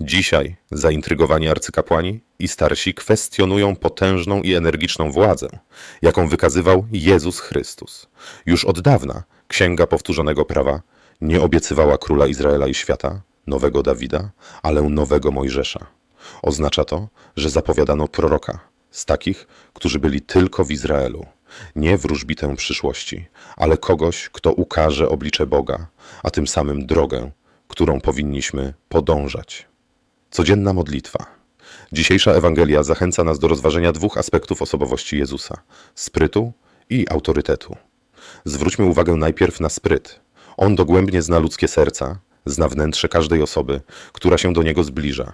Dzisiaj zaintrygowani arcykapłani i starsi kwestionują potężną i energiczną władzę, jaką wykazywał Jezus Chrystus. Już od dawna Księga Powtórzonego Prawa nie obiecywała króla Izraela i świata, nowego Dawida, ale nowego Mojżesza. Oznacza to, że zapowiadano proroka z takich, którzy byli tylko w Izraelu, nie wróżbitę przyszłości, ale kogoś, kto ukaże oblicze Boga, a tym samym drogę, którą powinniśmy podążać. Codzienna modlitwa. Dzisiejsza Ewangelia zachęca nas do rozważenia dwóch aspektów osobowości Jezusa: sprytu i autorytetu. Zwróćmy uwagę najpierw na spryt. On dogłębnie zna ludzkie serca, zna wnętrze każdej osoby, która się do niego zbliża.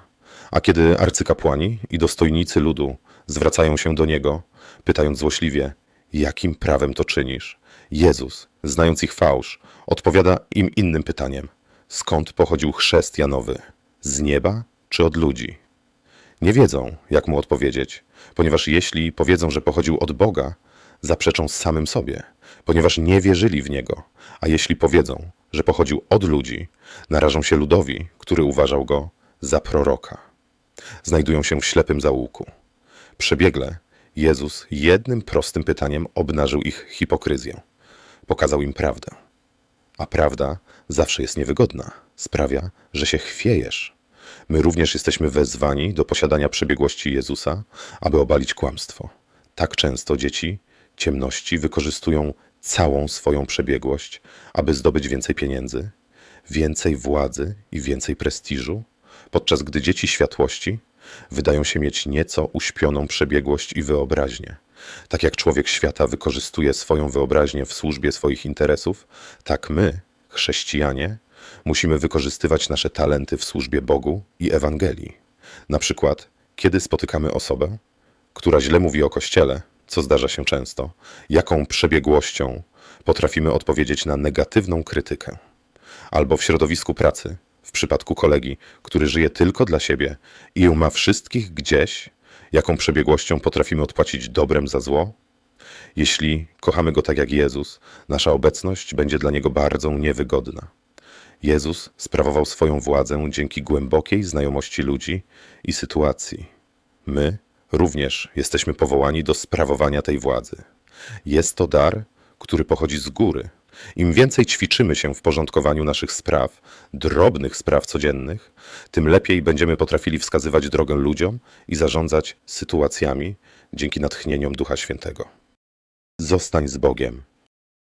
A kiedy arcykapłani i dostojnicy ludu zwracają się do niego, pytając złośliwie: Jakim prawem to czynisz? Jezus, znając ich fałsz, odpowiada im innym pytaniem: Skąd pochodził chrzest Janowy? Z nieba czy od ludzi? Nie wiedzą, jak mu odpowiedzieć, ponieważ jeśli powiedzą, że pochodził od Boga, zaprzeczą samym sobie, ponieważ nie wierzyli w niego, a jeśli powiedzą, że pochodził od ludzi, narażą się ludowi, który uważał go za proroka. Znajdują się w ślepym zaułku. Przebiegle Jezus jednym prostym pytaniem obnażył ich hipokryzję. Pokazał im prawdę. A prawda zawsze jest niewygodna. Sprawia, że się chwiejesz. My również jesteśmy wezwani do posiadania przebiegłości Jezusa, aby obalić kłamstwo. Tak często dzieci ciemności wykorzystują całą swoją przebiegłość, aby zdobyć więcej pieniędzy, więcej władzy i więcej prestiżu, podczas gdy dzieci światłości wydają się mieć nieco uśpioną przebiegłość i wyobraźnię. Tak jak człowiek świata wykorzystuje swoją wyobraźnię w służbie swoich interesów, tak my, chrześcijanie, musimy wykorzystywać nasze talenty w służbie Bogu i Ewangelii. Na przykład, kiedy spotykamy osobę, która źle mówi o Kościele, co zdarza się często, jaką przebiegłością potrafimy odpowiedzieć na negatywną krytykę. Albo w środowisku pracy, w przypadku kolegi, który żyje tylko dla siebie i ma wszystkich gdzieś, jaką przebiegłością potrafimy odpłacić dobrem za zło? Jeśli kochamy go tak jak Jezus, nasza obecność będzie dla niego bardzo niewygodna. Jezus sprawował swoją władzę dzięki głębokiej znajomości ludzi i sytuacji. My również jesteśmy powołani do sprawowania tej władzy. Jest to dar, który pochodzi z góry. Im więcej ćwiczymy się w porządkowaniu naszych spraw, drobnych spraw codziennych, tym lepiej będziemy potrafili wskazywać drogę ludziom i zarządzać sytuacjami dzięki natchnieniom Ducha Świętego. Zostań z Bogiem